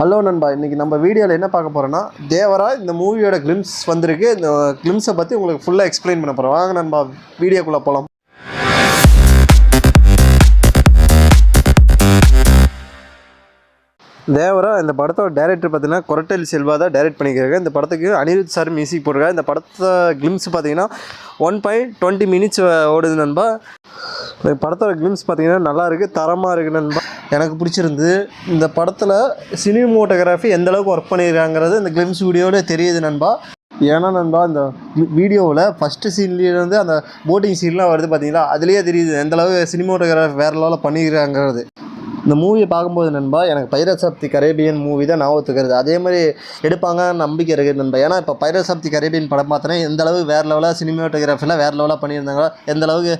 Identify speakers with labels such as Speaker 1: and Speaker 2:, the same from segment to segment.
Speaker 1: Hello நண்பா இன்றைக்கி நம்ம வீடியோவில் என்ன பார்க்க போகிறோன்னா தேவரா இந்த மூவியோட கிளிம்ஸ் வந்திருக்கு. இந்த கிளிம்ஸை பற்றி உங்களுக்கு ஃபுல்லாக எக்ஸ்பிளைன் பண்ண போகிறோம் வாங்க நண்பா வீடியோக்குள்ளே போகலாம் தேவரா இந்த படத்தோட டைரக்டர் பார்த்தீங்கன்னா கொரட்டல் செல்வா தான் டைரக்ட் பண்ணிக்கிறாங்க இந்த படத்துக்கு அனிருத் சார் மியூசிக் போட்டிருக்காங்க இந்த படத்தை கிளிம்ஸ் பார்த்தீங்கன்னா ஒன் பாயிண்ட் டுவெண்ட்டி மினிட்ஸ் ஓடுது நண்பா. இந்த படத்தோட கிளிம்ஸ் பார்த்தீங்கன்னா நல்லா இருக்குது தரமாக இருக்குது நண்பா. எனக்கு பிடிச்சிருந்து இந்த படத்தில் சினிமோட்டோகிராஃபி எந்த அளவுக்கு ஒர்க் பண்ணியிருக்காங்கிறது இந்த கிளிம்ஸ் வீடியோவில் தெரியுது நண்பா. ஏன்னா நண்பா இந்த வீடியோவில் ஃபஸ்ட்டு சீன்லேருந்து அந்த போட்டிங் சீன்லாம் வருது பார்த்தீங்களா அதுலேயே தெரியுது எந்தளவு சினிமோட்டோகிராஃபி வேறு லெவலில் பண்ணியிருக்காங்கிறது இந்த மூவியை பார்க்கும்போது நண்பா எனக்கு pirates of the Caribbean movie தான் ஞாபகத்துக்கிறது அதே மாதிரி எடுப்பாங்க நம்பிக்கை இருக்குது நண்பா. ஏன்னா இப்போ பைரட்ஸ் ஆஃப் தி கரேபியன் படம் பார்த்தோன்னா எந்த அளவு வேறு லெவலாக சினிமாட்டோகிராஃபிலாம் வேறு லெவலாக பண்ணியிருந்தாங்களோ எந்த அளவுக்கு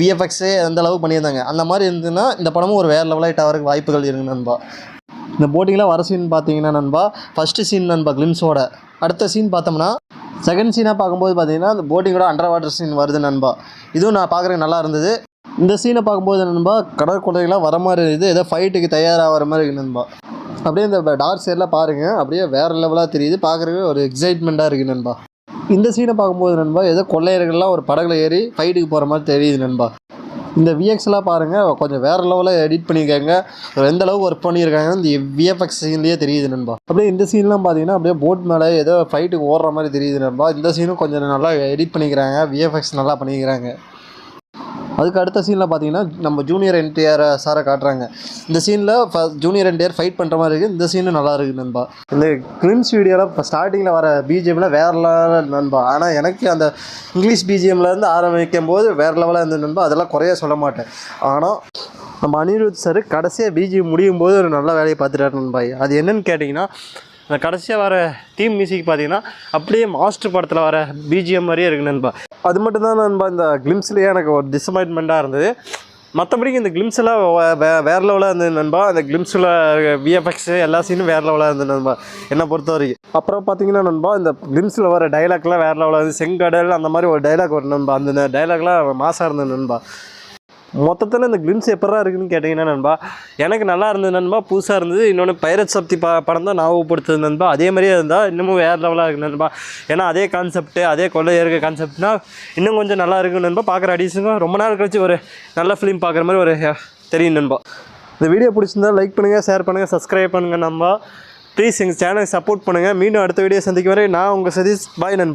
Speaker 1: விஎஃப்எக்ஸே எந்த அளவுக்கு பண்ணியிருந்தாங்க. அந்த மாதிரி இருந்ததுன்னா இந்த படமும் ஒரு வேறு லெவலாக ஆகிறதுக்கு வாய்ப்புகள் இருக்குது நண்பா. இந்த போட்டிங்கில் வர சீன் பார்த்தீங்கன்னா நண்பா ஃபஸ்ட்டு சீன் நண்பா கிளிம்ஸோட அடுத்த சீன் பார்த்தோம்னா செகண்ட் சீனாக பார்க்கும்போது பார்த்தீங்கன்னா அந்த போட்டிங்கோட அண்டர் வாட்டர் சீன் வருது நண்பா. இதுவும் நான் பார்க்குறேன் நல்லா இருந்தது. இந்த சீனை பார்க்கும்போது என்னென்பா கடற்கொள்ளைகளாம் வர மாதிரி இருக்குது. ஏதோ ஃபைட்டுக்கு தயாராகிற மாதிரி இருக்குன்னுபா அப்படியே இந்த டார்க் சைடில் பாருங்கள் அப்படியே வேறு லெவலாக தெரியுது. பார்க்குறதுக்கு ஒரு எக்ஸைட்மெண்ட்டாக இருக்குது நண்பா. இந்த சீனை பார்க்கும்போது நண்பா ஏதோ கொள்ளையர்கள்லாம் ஒரு படகுல ஏறி ஃபைட்டுக்கு போகிற மாதிரி தெரியுது நண்பா. இந்த விஎக்ஸ்லாம் பாருங்கள் கொஞ்சம் வேறு லெவலில் எடிட் பண்ணியிருக்காங்க எந்த அளவுக்கு ஒர்க் பண்ணியிருக்காங்க இந்த விஎஃப்எக்ஸ் சீன்லேயே தெரியுது நண்பா. அப்படியே இந்த சீன்லாம் பார்த்தீங்கன்னா அப்படியே போட் மேலே ஏதோ ஃபைட்டுக்கு ஓடுற மாதிரி தெரியுது நண்பா. இந்த சீனும் கொஞ்சம் நல்லா எடிட் பண்ணிக்கிறாங்க. விஎஃப்எக்ஸ் நல்லா பண்ணிக்கிறாங்க. அதுக்கு அடுத்த சீனில் பார்த்தீங்கன்னா நம்ம ஜூனியர் என்டிஆர் சாரை காட்டுறாங்க. இந்த சீனில் ஜூனியர் என்டிஆர் ஃபைட் பண்ணுற மாதிரி இருக்குது இந்த சீனும் நல்லா இருக்குது நண்பா. இந்த கிளிம்ஸ் வீடியோவில் இப்போ ஸ்டார்டிங்கில் வர பிஜிஎம்மில் வேறு லெவலில் நண்பா. ஆனால் எனக்கு அந்த இங்கிலீஷ் பிஜிஎம்லேருந்து ஆரம்பிக்கும் போது வேறு லெவலாக இருந்தது நண்பா. அதெல்லாம் குறைய சொல்ல மாட்டேன். ஆனால் நம்ம அனிருத் சார் கடைசியாக பிஜிஎம் முடியும் போது ஒரு நல்ல வேலையை பார்த்துட்டாரு நண்பா. அது என்னன்னு கேட்டிங்கன்னா அந்த கடைசியாக வர தீம் மியூசிக் பார்த்தீங்கன்னா அப்படியே மாஸ்டர் படத்தில் வர பிஜிஎம் மாதிரியே இருக்கு நண்பா. அது மட்டும் தான் நண்பா இந்த கிளிம்ஸ்லேயே எனக்கு ஒரு டிசப்பாயின்மெண்ட்டாக இருந்தது. மற்றபடிக்கு இந்த கிளிம்ஸ்லாம் வே- வேறு வேற லெவலாக இருந்தது நண்பா. அந்த கிளிம்ஸில் விஎஃப்எக்ஸு எல்லா சீனும் வேறு லெவலாக இருந்தது நண்பா என்னை பொறுத்த வரைக்கும். அப்புறம் பார்த்தீங்கன்னா நண்பா இந்த கிளிம்ஸில் வர டைலாக்லாம் வேறு லெவலாக இருந்து செங்கடல் அந்த மாதிரி ஒரு டைலாக் வரும் நண்பா. அந்த டைலாக்லாம் மாசாக இருந்தது நண்பா. மொத்தத்தில் இந்த கிளிம்ஸ் எப்படா இருக்குதுன்னு கேட்டிங்கன்னா நண்பா எனக்கு நல்லா இருந்தது நண்பா புதுசாக இருந்தது. இன்னொன்று பைரட் சக்தி ப படம் தான் ஞாபகப்படுத்துது நண்பா. அதே மாதிரியே இருந்தால் இன்னமும் வேறு லெவலாக இருக்குது நண்பா. ஏன்னா அதே கான்செப்ட்டு அதே கொள்ளைய இருக்க கான்செப்ட்னா இன்னும் கொஞ்சம் நல்லா இருக்கும் நண்பா. பார்க்குற அடிஷனுங்க ரொம்ப நாள் கழிச்சு ஒரு நல்ல ஃபிலிம் பார்க்குற மாதிரி ஒரு தெரியும் நண்பா. இந்த வீடியோ பிடிச்சிருந்தா லைக் பண்ணுங்கள் ஷேர் பண்ணுங்கள் சப்ஸ்கிரைப் பண்ணுங்கள் நண்பா. ப்ளீஸ் எங்கள் சேனலை சப்போர்ட் பண்ணுங்கள் மீண்டும் அடுத்த வீடியோ சந்திக்கும் வரை நான் உங்கள் சதீஷ். பாய் நண்பா.